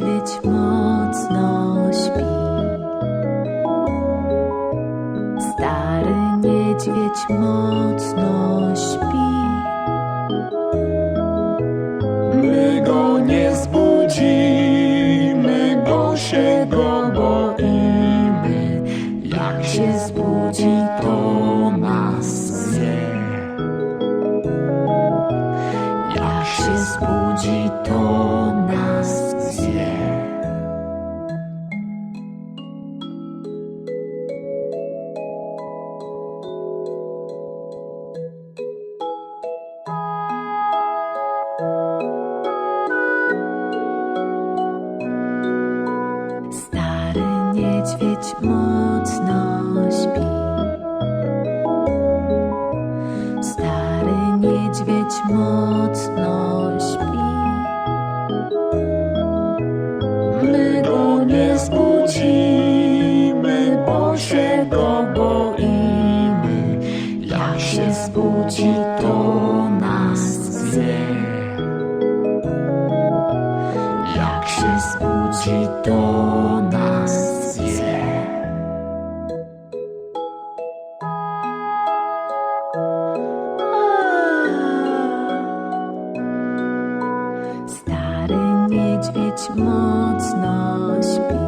niedźwiedź mocno śpi. Stary niedźwiedź mocno śpi. My go nie zbudzimy, bo się go. Mocno śpi. Stary niedźwiedź mocno śpi. My go nie zbudzimy, bo się go boimy. Jak się zbudzi, mocno śpi.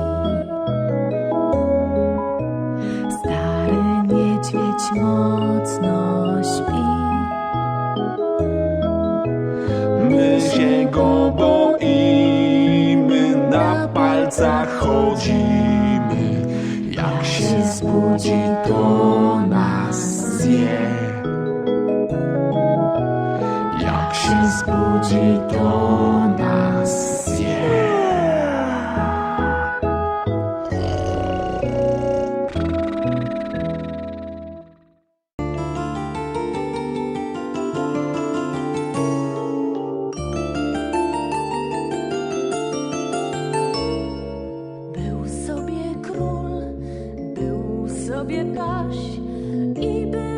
Stary niedźwiedź mocno śpi. My się go boimy, na palcach chodzimy. Jak się zbudzi, to nas zje. Jak się zbudzi, to sobie i była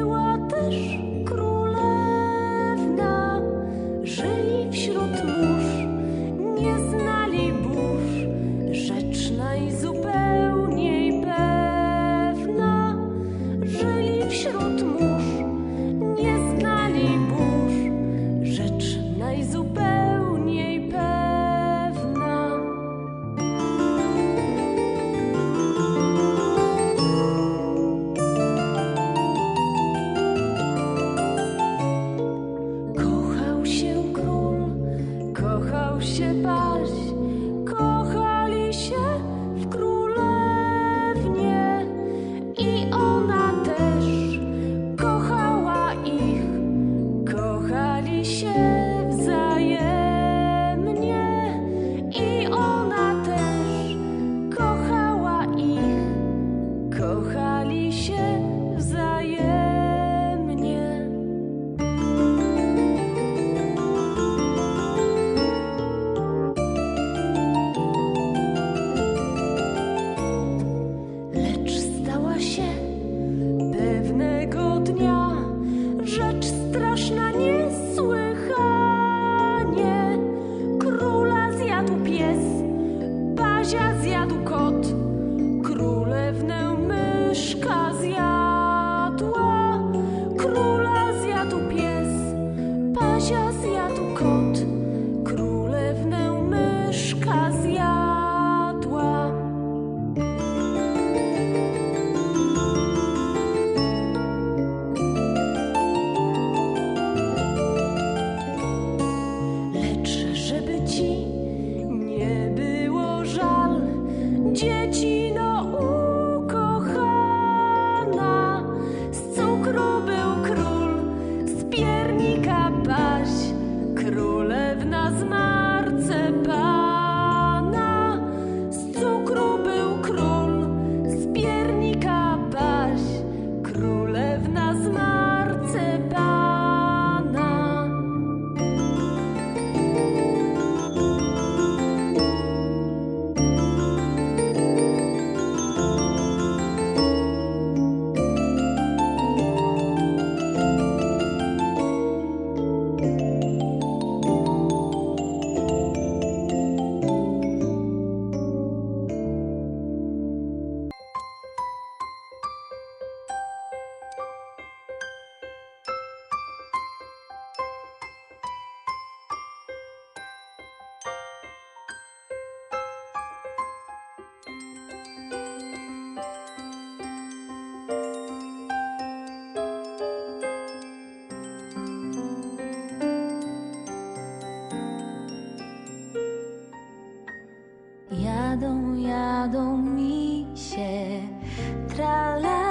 jadą mi się trala.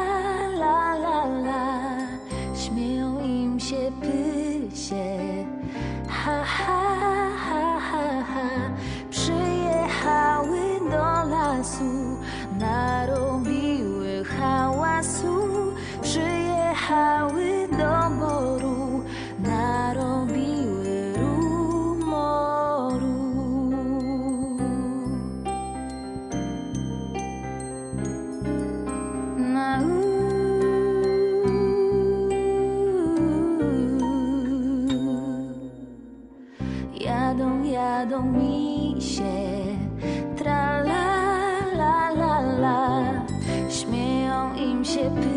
ship.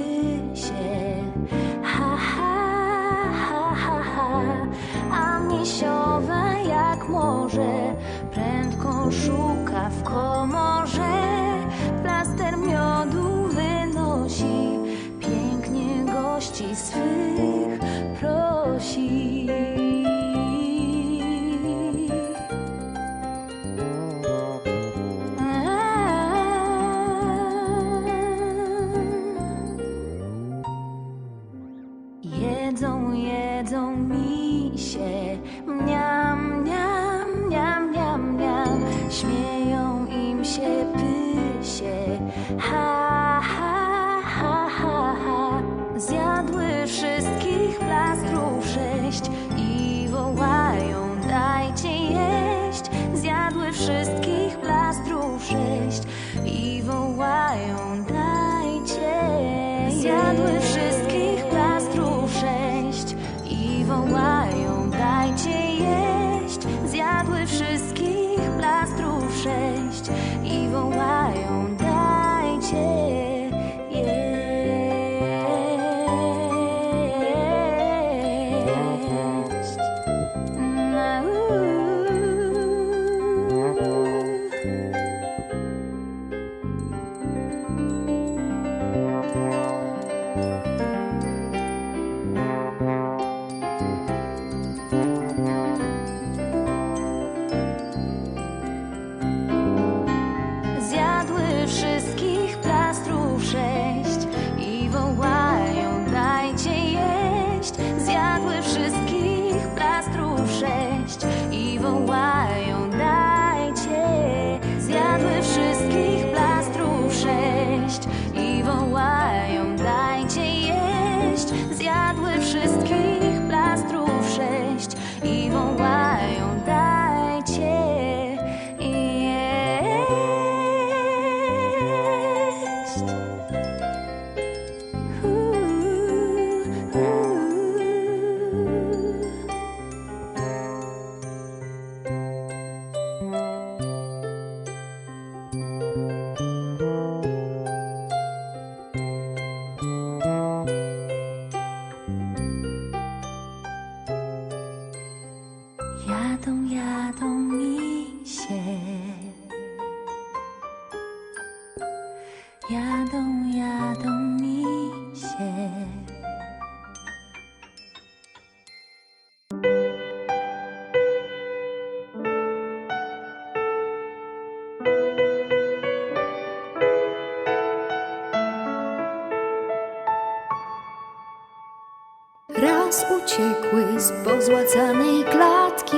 uciekły z pozłacanej klatki.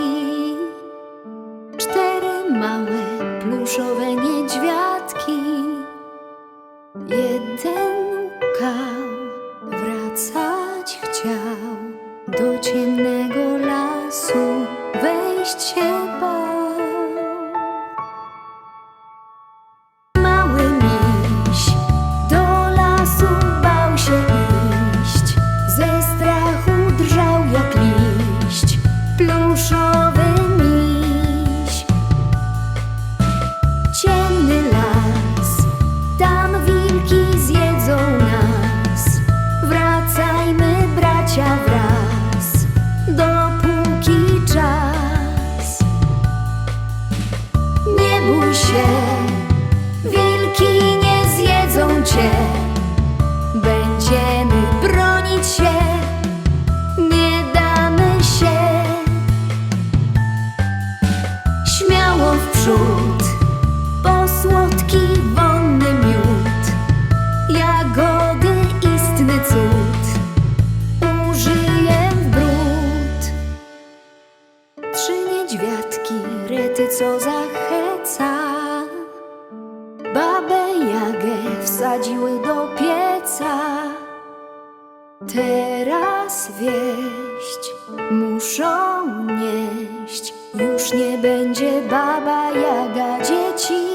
Cztery małe pluszowe niedźwiadki. Jeden łkał, wracać chciał do ciemnego wsadziły do pieca. Teraz wieść muszą nieść, już nie będzie baba jaga dzieci.